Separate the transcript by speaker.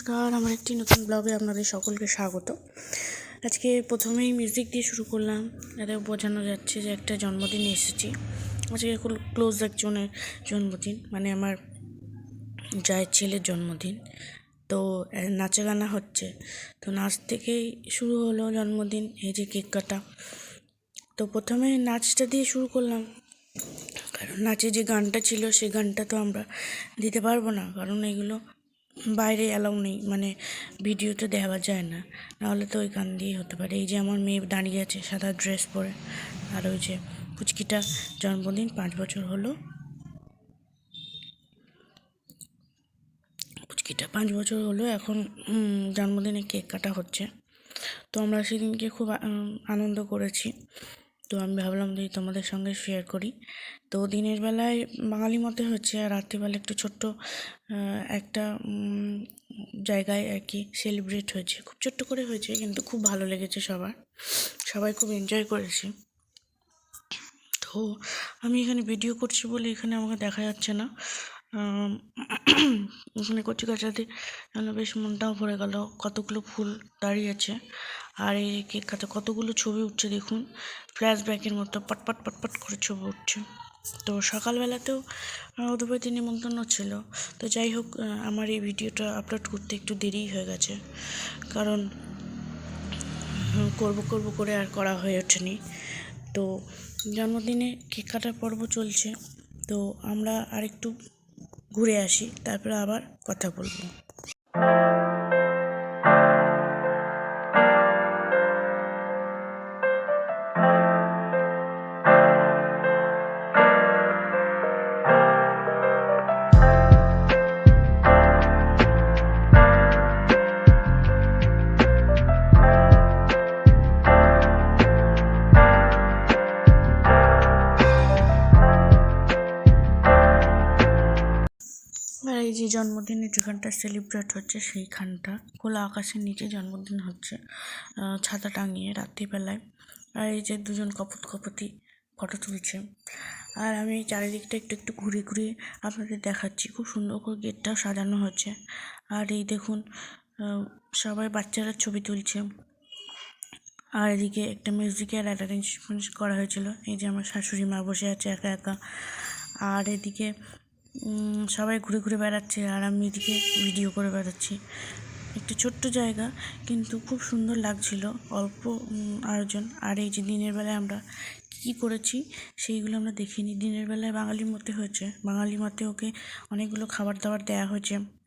Speaker 1: নমস্কার, আমার একটি নতুন ব্লগে আপনাদের সকলকে স্বাগত। আজকে প্রথমেই মিউজিক দিয়ে শুরু করলাম, যাতে বোঝানো যাচ্ছে যে একটা জন্মদিন এসেছি। আজকে ক্লোজ একজনের জন্মদিন মানে আমার জায়ের ছেলের জন্মদিন। তো নাচে গানা হচ্ছে। তো নাচ থেকেই শুরু হলো জন্মদিন, এই যে কেক কাটা। তো প্রথমে নাচটা দিয়ে শুরু করলাম। কারণ নাচে যে গানটা ছিল সেই গানটা তো আমরা দিতে পারব না, কারণ এগুলো বাইরে অ্যালাউ নেই মানে ভিডিওতে দেওয়া যায় না। নাহলে তো ওই গান দিয়ে হতে পারে। এই যে আমার মেয়ে দাঁড়িয়ে আছে সাদা ড্রেস পরে, আর ওই যে পুচকিটা জন্মদিন পাঁচ বছর হলো। পুচকিটা পাঁচ বছর হলো, এখন জন্মদিনে কেক কাটা হচ্ছে। তো আমরা সেদিনকে খুব আনন্দ করেছি। তো আমি ভাবলাম যে তোমাদের সঙ্গে শেয়ার করি। তো দিনের বেলায় বাঙালি মতে হচ্ছে আর রাত্রিবেলা একটু ছোট্ট একটা জায়গায় আর কি সেলিব্রেট হয়েছে। খুব ছোট্ট করে হয়েছে কিন্তু খুব ভালো লেগেছে সবার। সবাই খুব এনজয় করেছে। তো আমি এখানে ভিডিও করছি বলে এখানে আমাকে দেখা যাচ্ছে না। এখানে কচি কাচাতে যেন বেশ মনটাও ভরে গেল। কতগুলো ফুল দাঁড়িয়ে আছে। আর এই কেক কাটা কতগুলো ছবি উঠছে দেখুন। ফ্ল্যাশব্যাকের মতো পটপট পটপট করে ছবি উঠছে। তো সকালবেলাতেও বাড়িতে নিমন্ত্রণ ছিল। তো যাই হোক আমার এই ভিডিওটা আপলোড করতে একটু দেরিই হয়ে গেছে। কারণ করব করব করে আর করা হয়ে ওঠেনি। তো জন্মদিনে কেক কাটার পর্ব চলছে। তো আমরা আরেকটু ঘুরে আসি তারপরে আবার কথা বলব। যে জন্মদিনের যেখানটা সেলিব্রেট হচ্ছে সেইখানটা খোলা আকাশের নিচে জন্মদিন হচ্ছে ছাতা টাঙিয়ে রাত্রিবেলায়। আর এই যে দুজন কপত কপতি ফটো তুলছে। আর আমি চারিদিকটা একটু একটু ঘুরে ঘুরে আপনাদের দেখাচ্ছি। খুব সুন্দর করে গেটটাও সাজানো হচ্ছে। আর এই দেখুন সবাই বাচ্চারা ছবি তুলছে। আর এদিকে একটা মিউজিকের অ্যারেঞ্জমেন্ট করা হয়েছিল। এই যে আমার শাশুড়ি মা বসে আছে একা একা। আর এদিকে সবাই ঘুরে ঘুরে বেড়াচ্ছে আর আমি এদিকে ভিডিও করে বেড়াচ্ছি। একটি ছোট্ট জায়গা, কিন্তু খুব সুন্দর লাগছিল। অল্প আয়োজন। আর এই যে দিনের বেলায় আমরা কী করেছি, সেইগুলো আমরা দেখিনি। দিনের বেলায় বাঙালির মতে হয়েছে। বাঙালির মতে ওকে অনেকগুলো খাবার দাবার দেওয়া হয়েছে।